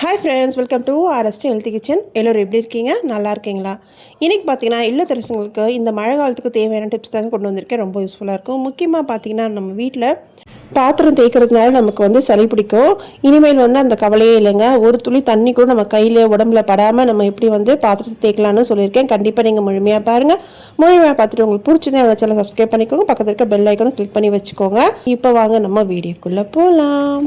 Hi friends welcome to RST health kitchen எல்லோரும் எப்படி இருக்கீங்க? நல்லா இருக்கீங்களா? இன்றைக்கி பார்த்தீங்கன்னா இல்லத்தரசுங்களுக்கு இந்த மழை காலத்துக்கு தேவையான டிப்ஸ் தாங்க கொண்டு வந்திருக்கேன். ரொம்ப யூஸ்ஃபுல்லாக இருக்கும். முக்கியமாக பார்த்தீங்கன்னா நம்ம வீட்டில் பாத்திரம் தேய்க்கிறதுனால நமக்கு வந்து சளி பிடிக்கும். இனிமேல் வந்து அந்த கவலையே இல்லைங்க. ஒரு துளி தண்ணி கூட நம்ம கையில் உடம்புல படாமல் நம்ம எப்படி வந்து பாத்திரத்தை தேய்க்கலாம்னு சொல்லியிருக்கேன். கண்டிப்பாக நீங்கள் முழுமையாக பாருங்கள் முழுமையாக பார்த்துட்டு உங்களுக்கு பிடிச்சதே அந்த சேனல் சப்ஸ்கிரைப் பண்ணிக்கோங்க. பக்கத்தில் இருக்க பெல் ஐக்கனும் கிளிக் பண்ணி வச்சுக்கோங்க. இப்போ வாங்க நம்ம வீடியோக்குள்ளே போகலாம்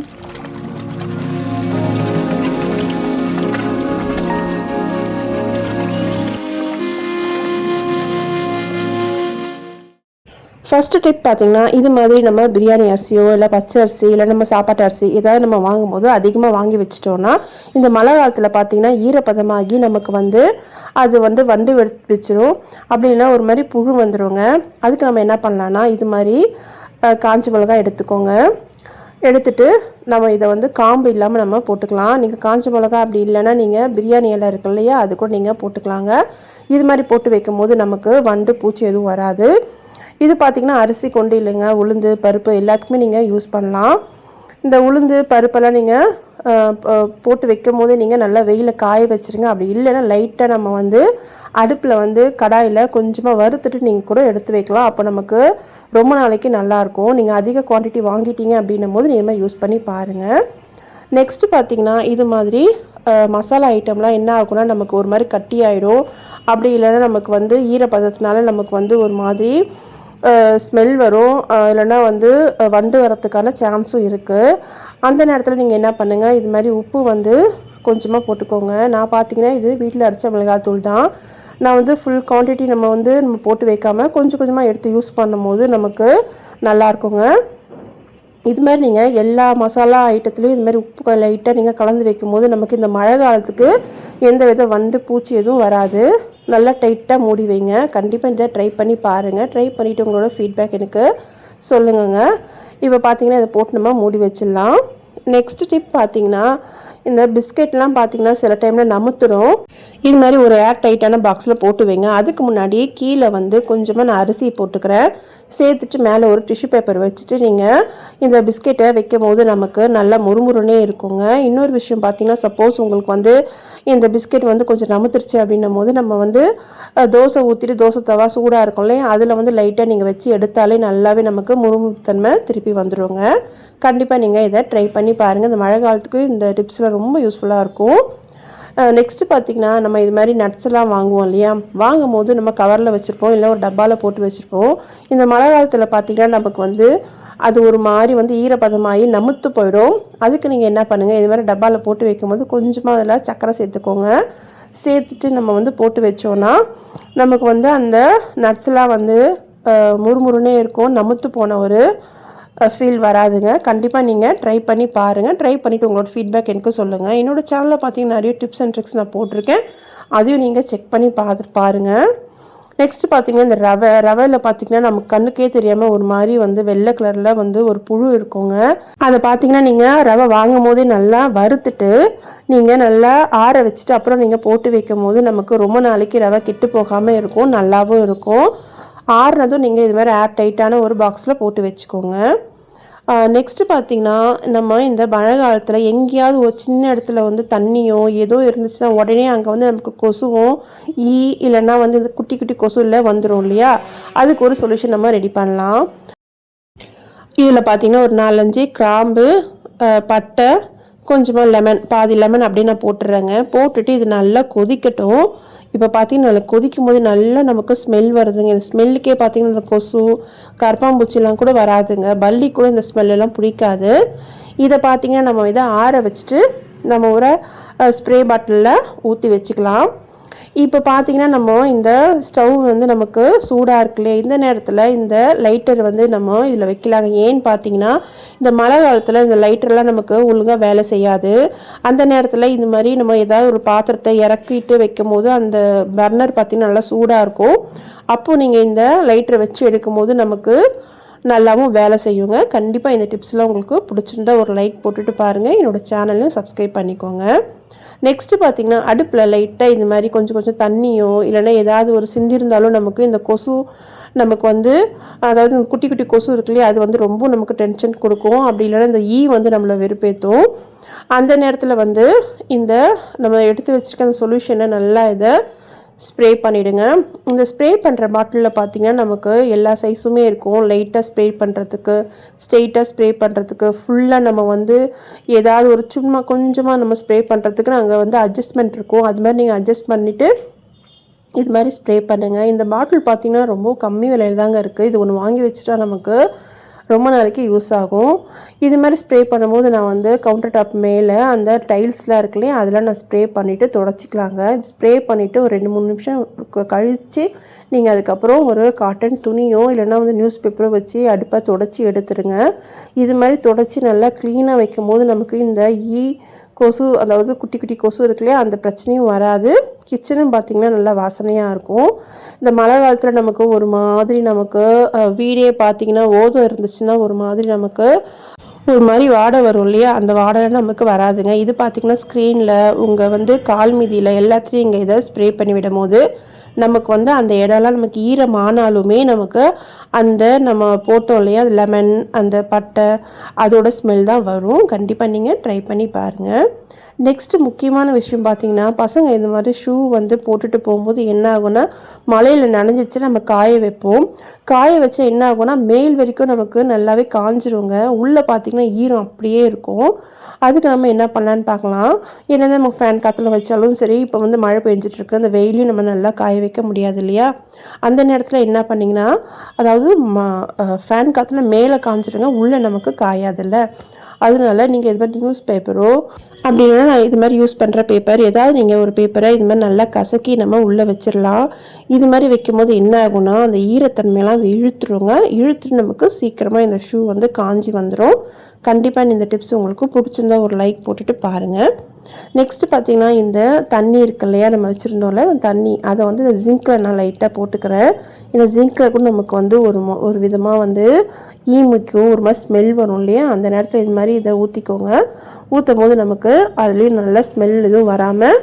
ஃபஸ்ட்டு டிப் பார்த்தீங்கன்னா இது மாதிரி நம்ம பிரியாணி அரிசியோ இல்லை பச்சை அரிசி இல்லை நம்ம சாப்பாட்டு அரிசி ஏதாவது நம்ம வாங்கும்போது அதிகமாக வாங்கி வச்சிட்டோன்னா இந்த மழை காலத்தில் பார்த்தீங்கன்னா ஈரப்பதமாகி நமக்கு வந்து அது வந்து வண்டு வச்சிரும். அப்படின்னா ஒரு மாதிரி புழு வந்துடுங்க அதுக்கு நம்ம என்ன பண்ணலான்னா இது மாதிரி காஞ்சி காஞ்ச மிளகாய் எடுத்துக்கோங்க. எடுத்துட்டு நம்ம இதை வந்து காம்பு இல்லாமல் நம்ம போட்டுக்கலாம். நீங்கள் காஞ்ச மிளகா அப்படி இல்லைன்னா நீங்கள் பிரியாணி எல்லாம் இருக்கு இல்லையா அது கூட நீங்கள் போட்டுக்கலாங்க. இது மாதிரி போட்டு வைக்கும்போது நமக்கு வண்டு பூச்சி எதுவும் வராது. இது பார்த்திங்கன்னா அரிசி கொண்டு இல்லைங்க உளுந்து பருப்பு எல்லாத்துக்குமே நீங்கள் யூஸ் பண்ணலாம். இந்த உளுந்து பருப்பெல்லாம் நீங்கள் போட்டு வைக்கும் போது நீங்கள் நல்லா வெயிலில் காய வச்சுருங்க. அப்படி இல்லைன்னா லைட்டாக நம்ம வந்து அடுப்பில் வந்து கடாயில் கொஞ்சமாக வறுத்துட்டு நீங்கள் கூட எடுத்து வைக்கலாம். அப்போ நமக்கு ரொம்ப நாளைக்கு நல்லாயிருக்கும் நீங்கள் அதிக குவான்டிட்டி வாங்கிட்டீங்க அப்படின்னும் போது நீங்கள் யூஸ் பண்ணி பாருங்கள் நெக்ஸ்ட்டு பார்த்தீங்கன்னா இது மாதிரி மசாலா ஐட்டம்லாம் என்ன ஆகும்னா நமக்கு ஒரு மாதிரி கட்டி ஆகிடும் அப்படி இல்லைன்னா நமக்கு வந்து ஈரப்பதத்தினால நமக்கு வந்து ஒரு மாதிரி ஸ்மெல் வரும். இல்லைன்னா வந்து வண்டு வரத்துக்கான சான்ஸும் இருக்குது அந்த நேரத்தில் நீங்கள் என்ன பண்ணுங்கள் இது மாதிரி உப்பு வந்து கொஞ்சமாக போட்டுக்கோங்க. நான் பார்த்தீங்கன்னா இது வீட்டில் அரைச்ச மிளகாத்தூள் தான். நான் வந்து ஃபுல் குவான்டிட்டி நம்ம வந்து நம்ம போட்டு வைக்காமல் கொஞ்சம் கொஞ்சமாக எடுத்து யூஸ் பண்ணும்போது நமக்கு நல்லா இருக்குங்க. இது மாதிரி நீங்கள் எல்லா மசாலா ஐட்டத்துலேயும் இது மாதிரி உப்பு லைட்டாக நீங்கள் கலந்து வைக்கும்போது நமக்கு இந்த மழை காலத்துக்கு எந்த வித வண்டு பூச்சி எதுவும் வராது. நல்லா டைட்டாக மூடி வைங்க. கண்டிப்பாக இதை ட்ரை பண்ணி பாருங்கள் ட்ரை பண்ணிவிட்டு உங்களோட ஃபீட்பேக் எனக்கு சொல்லுங்கங்க. இப்போ பார்த்தீங்கன்னா இதை போட்டு நம்ம மூடி வச்சிடலாம். நெக்ஸ்ட் டிப் பார்த்தீங்கன்னா இந்த பிஸ்கெட்லாம் பார்த்தீங்கன்னா சில டைமில் நமுத்துடும் இது மாதிரி ஒரு ஏர் டைட்டான பாக்ஸில் போட்டு வைங்க. அதுக்கு முன்னாடி கீழே வந்து கொஞ்சமாக நான் அரிசி போட்டுக்கிறேன். சேர்த்துட்டு மேலே ஒரு டிஷ்யூ பேப்பர் வச்சுட்டு நீங்கள் இந்த பிஸ்கெட்டை வைக்கும் போது நமக்கு நல்லா முறுமுறுனே இருக்குங்க. இன்னொரு விஷயம் பார்த்தீங்கன்னா சப்போஸ் உங்களுக்கு வந்து இந்த பிஸ்கெட் வந்து கொஞ்சம் நமுத்துருச்சு அப்படின்னும் போது நம்ம வந்து தோசை ஊற்றிட்டு தோசை தவா சூடாக இருக்கும் இல்லையா? அதில் வந்து லைட்டாக நீங்கள் வச்சு எடுத்தாலே நல்லாவே நமக்கு முறுமுத்தன்மை திருப்பி வந்துருங்க. கண்டிப்பாக நீங்கள் இதை ட்ரை பண்ணி பாருங்கள் இந்த மழை காலத்துக்கு இந்த டிப்ஸ்லாம் ரொம்ப யூஸ்ஃபுல்லாக இருக்கும். நெக்ஸ்ட்டு பார்த்தீங்கன்னா நம்ம இது மாதிரி நட்ஸ் எல்லாம் வாங்குவோம் இல்லையா? வாங்கும் போது நம்ம கவரில் வச்சுருப்போம் இல்லை ஒரு டப்பாவில் போட்டு வச்சுருப்போம். இந்த மழை காலத்தில் பார்த்தீங்கன்னா நமக்கு வந்து அது ஒரு மாதிரி வந்து ஈரப்பதமாகி நமுத்து போயிடும். அதுக்கு நீங்கள் என்ன பண்ணுங்கள் இது மாதிரி டப்பாவில் போட்டு வைக்கும்போது கொஞ்சமாக அதில் சக்கரை சேர்த்துக்கோங்க. சேர்த்துட்டு நம்ம வந்து போட்டு வச்சோன்னா நமக்கு வந்து அந்த நட்ஸ்லாம் வந்து முறுமுறுனே இருக்கும் நமுத்து போன ஒரு ஃபீல் வராதுங்க. கண்டிப்பாக நீங்கள் ட்ரை பண்ணி பாருங்கள் ட்ரை பண்ணிவிட்டு உங்களோட ஃபீட்பேக் எனக்கு சொல்லுங்கள் என்னோட சேனலில் பார்த்தீங்கன்னா நிறைய டிப்ஸ் அண்ட் ட்ரிக்ஸ் நான் போட்டிருக்கேன். அதையும் நீங்கள் செக் பண்ணி பார்த்து பாருங்கள் நெக்ஸ்ட் பார்த்தீங்கன்னா இந்த ரவை ரவையில் பார்த்தீங்கன்னா நமக்கு கண்ணுக்கே தெரியாமல் ஒரு மாதிரி வந்து வெள்ளை கலரில் வந்து ஒரு புழு இருக்குங்க. அதை பார்த்தீங்கன்னா நீங்கள் ரவை வாங்கும் போதே நல்லா வறுத்துட்டு நீங்கள் நல்லா ஆற வச்சுட்டு அப்புறம் நீங்கள் போட்டு வைக்கும் போது நமக்கு ரொம்ப நாளைக்கு ரவை கெட்டு போகாமல் இருக்கும். நல்லாவும் இருக்கும். ஆறுனதும் நீங்கள் இது மாதிரி ஏர் டைட்டான ஒரு பாக்ஸில் போட்டு வச்சுக்கோங்க. நெக்ஸ்ட்டு பார்த்தீங்கன்னா நம்ம இந்த மழை காலத்தில் எங்கேயாவது ஒரு சின்ன இடத்துல வந்து தண்ணியோ ஏதோ இருந்துச்சுன்னா உடனே அங்கே வந்து நமக்கு கொசுவும் ஈ இல்லைன்னா வந்து இந்த குட்டி குட்டி கொசு இல்லை வந்துடும் இல்லையா? அதுக்கு ஒரு சொல்யூஷன் நம்ம ரெடி பண்ணலாம். இதில் பார்த்தீங்கன்னா ஒரு நாலஞ்சு கிராம்பு பட்டை கொஞ்சமாக லெமன் பாதி லெமன் அப்படியே நான் போட்டுடுறேங்க போட்டுட்டு இது நல்லா கொதிக்கட்டும். இப்போ பார்த்தீங்கன்னா நல்லா கொதிக்கும் போது நல்லா நமக்கு ஸ்மெல் வருதுங்க. இந்த ஸ்மெல்லுக்கே பார்த்தீங்கன்னா இந்த கொசு கரப்பாம்பூச்சிலாம் கூட வராதுங்க. பல்லி கூட இந்த ஸ்மெல்லெல்லாம் பிடிக்காது. இதை பார்த்தீங்கன்னா நம்ம இதை ஆற வச்சுட்டு நம்ம ஒரு ஸ்ப்ரே பாட்டிலில் ஊற்றி வச்சுக்கலாம். இப்போ பார்த்தீங்கன்னா நம்ம இந்த ஸ்டவ் வந்து நமக்கு சூடாக இருக்குல்லையே? இந்த நேரத்தில் இந்த லைட்டர் வந்து நம்ம இதில் வைக்கலாங்க. ஏன்னு பார்த்தீங்கன்னா இந்த மழை காலத்தில் இந்த லைட்டர்லாம் நமக்கு ஒழுங்காக வேலை செய்யாது. அந்த நேரத்தில் இந்த மாதிரி நம்ம ஏதாவது ஒரு பாத்திரத்தை இறக்கிட்டு வைக்கும் போது அந்த பர்னர் பார்த்தீங்கன்னா நல்லா சூடாக இருக்கும். அப்போது நீங்கள் இந்த லைட்டரை வச்சு எடுக்கும்போது நமக்கு நல்லாவும் வேலை செய்யுங்க. கண்டிப்பாக இந்த டிப்ஸ்லாம் உங்களுக்கு பிடிச்சிருந்தா ஒரு லைக் போட்டுட்டு பாருங்கள் என்னோடய சேனலையும் சப்ஸ்கிரைப் பண்ணிக்கோங்க. நெக்ஸ்ட்டு பார்த்தீங்கன்னா அடுப்பில் லைட்டாக இந்த மாதிரி கொஞ்சம் கொஞ்சம் தண்ணியோ இல்லைன்னா ஏதாவது ஒரு சிந்திருந்தாலும் நமக்கு இந்த கொசு நமக்கு வந்து அதாவது இந்த குட்டி குட்டி கொசு இருக்கு இல்லையா அது வந்து ரொம்ப நமக்கு டென்ஷன் கொடுக்கும். அப்படி இல்லைன்னா இந்த ஈ வந்து நம்மளை வெறுப்பேற்றும் அந்த நேரத்தில் வந்து இந்த நம்ம எடுத்து வச்சுருக்க அந்த சொல்யூஷனை நல்லா இதை ஸ்ப்ரே பண்ணிவிடுங்க இந்த ஸ்ப்ரே பண்ணுற பாட்டிலில் பார்த்தீங்கன்னா நமக்கு எல்லா சைஸுமே இருக்கும். லைட்டாக ஸ்ப்ரே பண்ணுறதுக்கு ஸ்ட்ரெயிட்டாக ஸ்ப்ரே பண்ணுறதுக்கு ஃபுல்லாக நம்ம வந்து ஏதாவது ஒரு சும்மா கொஞ்சமாக நம்ம ஸ்ப்ரே பண்ணுறதுக்கு நாங்கள் வந்து அட்ஜஸ்ட்மெண்ட் இருக்கும். அது மாதிரி நீங்கள் அட்ஜஸ்ட் பண்ணிவிட்டு இது மாதிரி ஸ்ப்ரே பண்ணுங்கள் இந்த பாட்டில் பார்த்திங்கன்னா ரொம்ப கம்மி விலையில் தாங்க இருக்குது இது ஒன்று வாங்கி வச்சுட்டா நமக்கு ரொம்ப நாளைக்கு யூஸ் ஆகும். இது மாதிரி ஸ்ப்ரே பண்ணும்போது நான் வந்து கவுண்டர் டாப் மேலே அந்த டைல்ஸ்லாம் இருக்குல்லையே அதெல்லாம் நான் ஸ்ப்ரே பண்ணிவிட்டு தொடச்சிக்கலாங்க. ஸ்ப்ரே பண்ணிவிட்டு ஒரு ரெண்டு மூணு நிமிஷம் கழித்து நீங்கள் அதுக்கப்புறம் ஒரு காட்டன் துணியோ இல்லைனா வந்து நியூஸ் பேப்பரோ வச்சு அடுப்பாக தொடச்சி எடுத்துருங்க. இது மாதிரி தொடச்சி நல்லா க்ளீனாக வைக்கும்போது நமக்கு இந்த ஈ கொசு அதாவது குட்டி குட்டி கொசு இருக்கு இல்லையா அந்த பிரச்சனையும் வராது. கிச்சனும் பார்த்திங்கன்னா நல்லா வாசனையாக இருக்கும். இந்த மழை காலத்தில் நமக்கு ஒரு மாதிரி நமக்கு வீடே பார்த்திங்கன்னா ஓதம் இருந்துச்சுன்னா ஒரு மாதிரி நமக்கு ஒரு மாதிரி வாடை வரும் இல்லையா அந்த வாடை நமக்கு வராதுங்க. இது பார்த்திங்கன்னா ஸ்க்ரீனில் உங்கள் வந்து கால் மீதியில் எல்லாத்துலேயும் இங்கே இதை ஸ்ப்ரே பண்ணி விடும் போது நமக்கு வந்து அந்த இடம்லாம் நமக்கு ஈரமானாலுமே நமக்கு அந்த நம்ம போட்டோம் இல்லையா? லெமன் அந்த பட்டை அதோட ஸ்மெல் தான் வரும். கண்டிப்பாக நீங்கள் ட்ரை பண்ணி பாருங்கள் நெக்ஸ்ட்டு முக்கியமான விஷயம் பார்த்தீங்கன்னா பசங்க இந்த மாதிரி ஷூ வந்து போட்டுட்டு போகும்போது என்ன ஆகும்னா மழையில் நனைஞ்சிச்சு நம்ம காய வைப்போம். காய வச்சா என்ன ஆகும்னா மேல் வரைக்கும் நமக்கு நல்லாவே காஞ்சிருங்க. உள்ளே பார்த்தீங்கன்னா ஈரம் அப்படியே இருக்கும். அதுக்கு நம்ம என்ன பண்ணலான்னு பார்க்கலாம் என்னதான் நம்ம ஃபேன் காற்றுல வச்சாலும் சரி இப்போ வந்து மழை பெஞ்சிட்ருக்கு அந்த வெயிலையும் நம்ம நல்லா காய வைக்க முடியாது இல்லையா அந்த நேரத்தில் என்ன பண்ணிங்கன்னா அதாவது ஃபேன் காற்றுல மேலே காஞ்சிருங்க உள்ளே நமக்கு காயாதில்ல. அதனால நீங்கள் இது மாதிரி நியூஸ் பேப்பரோ அப்படி இல்லைன்னா நான் இது மாதிரி யூஸ் பண்ணுற பேப்பர் ஏதாவது நீங்கள் ஒரு பேப்பரை இது மாதிரி நல்லா கசக்கி நம்ம உள்ளே வச்சிடலாம். இது மாதிரி வைக்கும்போது என்ன ஆகும்னா அந்த ஈரத்தன்மையெல்லாம் அது இழுத்துருங்க. இழுத்துட்டு நமக்கு சீக்கிரமாக இந்த ஷூ வந்து காஞ்சி வந்துடும் கண்டிப்பாக இந்த டிப்ஸ் உங்களுக்கு பிடிச்சிருந்தா ஒரு லைக் போட்டுட்டு பாருங்கள் நெக்ஸ்ட்டு பார்த்தீங்கன்னா இந்த தண்ணி இருக்கு இல்லையா நம்ம வச்சுருந்தோம்ல அந்த தண்ணி அதை வந்து இந்த ஜிங்கில் நான் லைட்டாக போட்டுக்கிறேன். இந்த ஜிங்கில் கூட நமக்கு வந்து ஒரு ஒரு விதமாக வந்து ஈமுக்கும் ஒரு மாதிரி ஸ்மெல் வரும் இல்லையா? அந்த நேரத்தில் இது மாதிரி இதை ஊற்றிக்கோங்க ஊற்றும் போது நமக்கு அதுலேயும் நல்ல ஸ்மெல் எதுவும் வராமல்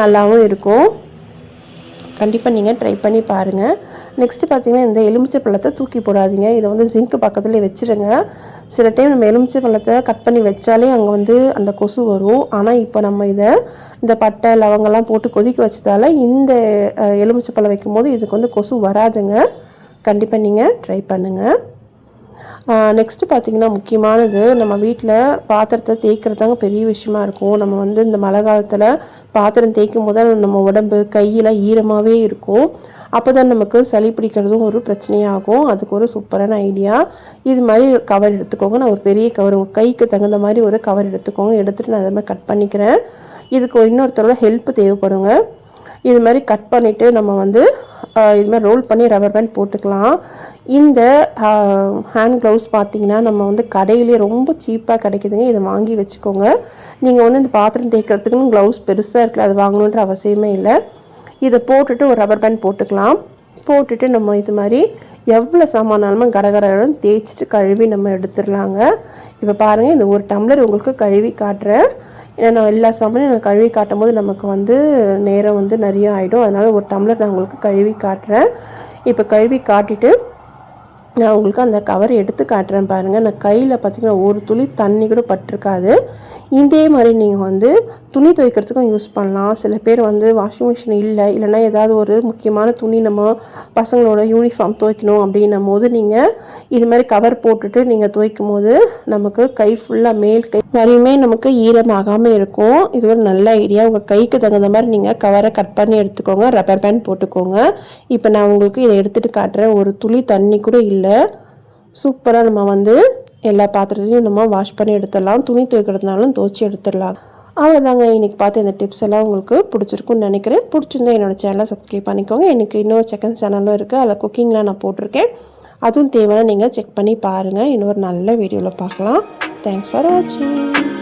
நல்லாவும் இருக்கும். கண்டிப்பாக நீங்கள் ட்ரை பண்ணி பாருங்கள் நெக்ஸ்ட்டு பார்த்தீங்கன்னா இந்த எலுமிச்சை பழத்தை தூக்கி போடாதீங்க. இதை வந்து ஜிங்க் பக்கத்துலேயே வச்சுருங்க. சில டைம் நம்ம எலுமிச்சை பழத்தை கட் பண்ணி வச்சாலே அங்கே வந்து அந்த கொசு வரும். ஆனால் இப்போ நம்ம இதை இந்த பட்டை லவங்கெல்லாம் போட்டு கொதிக்க வச்சதால இந்த எலுமிச்சை பழம் வைக்கும்போது இதுக்கு வந்து கொசு வராதுங்க. கண்டிப்பாக நீங்கள் ட்ரை பண்ணுங்கள் நெக்ஸ்ட்டு பார்த்திங்கன்னா முக்கியமானது நம்ம வீட்டில் பாத்திரத்தை தேய்க்கிறது தாங்க பெரிய விஷயமா இருக்கும். நம்ம வந்து இந்த மழை காலத்தில் பாத்திரம் தேய்க்கும் போது நம்ம உடம்பு கையெல்லாம் ஈரமாகவே இருக்கும். அப்போ தான் நமக்கு சளி பிடிக்கிறதும் ஒரு பிரச்சனையாகும். அதுக்கு ஒரு சூப்பரான ஐடியா இது மாதிரி கவர் எடுத்துக்கோங்க. நான் ஒரு பெரிய கவர் உங்கள் கைக்கு தகுந்த மாதிரி ஒரு கவர் எடுத்துக்கோங்க. எடுத்துகிட்டு நான் அதை மாதிரி கட் பண்ணிக்கிறேன். இதுக்கு இன்னொருத்தரோட ஹெல்ப் தேவைப்படுங்க. இது மாதிரி கட் பண்ணிவிட்டு நம்ம வந்து இது மாதிரி ரோல் பண்ணி ரப்பர் பேண்ட் போட்டுக்கலாம். இந்த ஹேண்ட் க்ளவுஸ் பார்த்தீங்கன்னா நம்ம வந்து கடையிலே ரொம்ப சீப்பாக கிடைக்குதுங்க. இதை வாங்கி வச்சுக்கோங்க. நீங்கள் வந்து இந்த பாத்திரம் தேய்க்கிறதுக்குன்னு க்ளவுஸ் பெருசாக இருக்குல்ல அது வாங்கணுன்ற அவசியமே இல்லை. இதை போட்டுட்டு ஒரு ரப்பர் பேண்ட் போட்டுக்கலாம். போட்டுட்டு நம்ம இது மாதிரி எவ்வளோ சாமானாலுமே கடகடன் தேய்ச்சிட்டு கழுவி நம்ம எடுத்துடலாங்க. இப்போ பாருங்கள் இந்த ஒரு டம்ளர் உங்களுக்கு கழுவி காட்டுறேன். ஏன்னா நான் எல்லா சாமானும் நான் கழுவி காட்டும் போது நமக்கு வந்து நேரம் வந்து நிறைய ஆகிடும் அதனால் ஒரு டம்ளர் நான் உங்களுக்கு கழுவி காட்டுறேன். இப்போ கழுவி காட்டிட்டு நான் உங்களுக்கு அந்த கவர் எடுத்து காட்டுறேன் பாருங்கள் நான் கையில் பார்த்திங்கன்னா ஒரு துளி தண்ணி கூட பட்டிருக்காது. இதே மாதிரி நீங்கள் வந்து துணி துவைக்கிறதுக்கும் யூஸ் பண்ணலாம். சில பேர் வந்து வாஷிங் மிஷின் இல்லை இல்லைனா ஏதாவது ஒரு முக்கியமான துணி நம்ம பசங்களோட யூனிஃபார்ம் துவைக்கணும் அப்படின்னும் போது நீங்கள் இது மாதிரி கவர் போட்டுட்டு நீங்கள் துவைக்கும் போது நமக்கு கை ஃபுல்லாக மேல் கை வரையுமே நமக்கு ஈரமாகாமல் இருக்கும். இது ஒரு நல்ல ஐடியா உங்கள் கைக்கு தகுந்த மாதிரி நீங்கள் கவரை கட் பண்ணி எடுத்துக்கோங்க. ரப்பர் பேண்ட் போட்டுக்கோங்க. இப்போ நான் உங்களுக்கு இதை எடுத்துகிட்டு காட்டுறேன். ஒரு துளி தண்ணி கூட இல்லை. இல்லை சூப்பராக நம்ம வந்து எல்லா பாத்திரத்தையும் நம்ம வாஷ் பண்ணி எடுத்துடலாம். துணி துவைக்கிறதுனாலும் துவைச்சி எடுத்துடலாம். அவ்வளோதாங்க இன்றைக்கி பார்த்து இந்த டிப்ஸ் எல்லாம் உங்களுக்கு பிடிச்சிருக்குன்னு நினைக்கிறேன். பிடிச்சிருந்தா என்னோடய சேனலை சப்ஸ்கிரைப் பண்ணிக்கோங்க. எனக்கு இன்னொரு செகண்ட் சேனலும் இருக்குது அதில் குக்கிங்லாம் நான் போட்டிருக்கேன். அதுவும் தேவையான நீங்கள் செக் பண்ணி பாருங்கள் இன்னொரு நல்ல வீடியோவில் பார்க்கலாம். தேங்க்ஸ் ஃபார் வாட்சிங்